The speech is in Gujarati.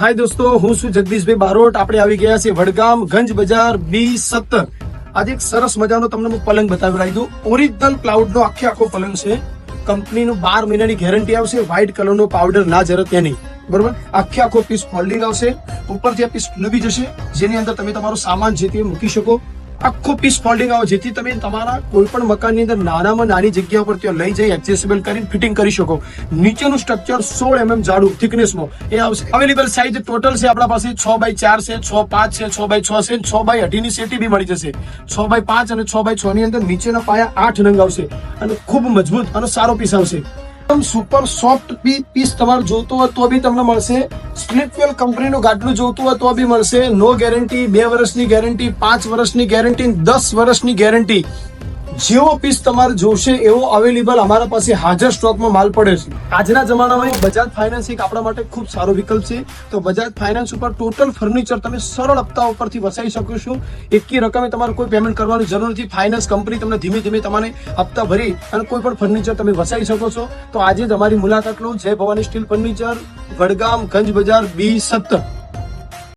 હાય દોસ્તો, હું છું જગદીશભાઈ બારોટ. આપણે આવી ગયા છે વડગામ ગંજ બજાર બી સત્તર. આજે એક સરસ મજાનો તમને હું પલંગ બતાવી રાખી દઉં ઓરિજિનલ ક્લાઉડ નો આખે આખો પલંગ છે. કંપનીનું બાર મહિનાની ગેરંટી આવશે. વ્હાઇટ કલરનો પાવડર ના જરત એની બરોબર? આખે આખો પીસ ફોલ્ડિંગ આવશે. ઉપરથી આ પીસ ખુલવી જશે, જેની અંદર તમે તમારો સામાન જે તે મૂકી શકો. આખો પીસ ફોલ્ડિંગ આવે, જેથી તમે તમારા કોઈ પણ મકાનની અંદર નાનામાં નાની જગ્યા પર ત્યાં લઈ જઈ એક્સેસિબલ કરીને ફિટિંગ કરી શકો. નીચેનું સ્ટ્રક્ચર સોળ એમએમ જાડું થિકનેસમાં એ આવશે. અવેલેબલ સાઇઝ ટોટલ છે આપણા પાસે છ બાય ચાર છે, છ પાંચ છે, છ બાય છ છે છ બાય અઢીની સેટી બી મળી જશે. છ બાય પાંચ અને છ બાય છ ની અંદર નીચેના પાયા આઠ નંગ આવશે. અને ખૂબ મજબૂત અને સારો પીસ આવશે. એકદમ સુપર સોફ્ટ પીસ તમારે જોતો હોય તો બી તમને મળશે. સ્લીપવેલ કંપનીનું ગાટલું જોતું હોય તો બી મળશે. નો ગેરંટી બે વર્ષની ગેરંટી પાંચ વર્ષની ગેરંટી દસ વર્ષની ગેરંટી જેવો પીસ તમારે જોશે, એવો અવેલેબલ અમારા પાસે હાજર સ્ટોકમાં માલ પડે છે. આજના જમાનામાં બજાજ ફાઇનાન્સ એક આપણા માટે ખૂબ સારો વિકલ્પ છે. તો બજાજ ફાઇનાન્સ ઉપર ટોટલ ફર્નિચર તમે સરળ હપ્તા ઉપરથી વસાવી શકો છો. એકી રકમે તમારે કોઈ પેમેન્ટ કરવાની જરૂર નથી. ફાઇનાન્સ કંપની તમને ધીમે ધીમે તમારે હપ્તા ભરી અને કોઈ પણ ફર્નિચર તમે વસાવી શકો છો. તો આજે જ અમારી મુલાકાત લો. Jai Bhavani steel furniture Vadgam, Ganj Bazar, B સત્તર.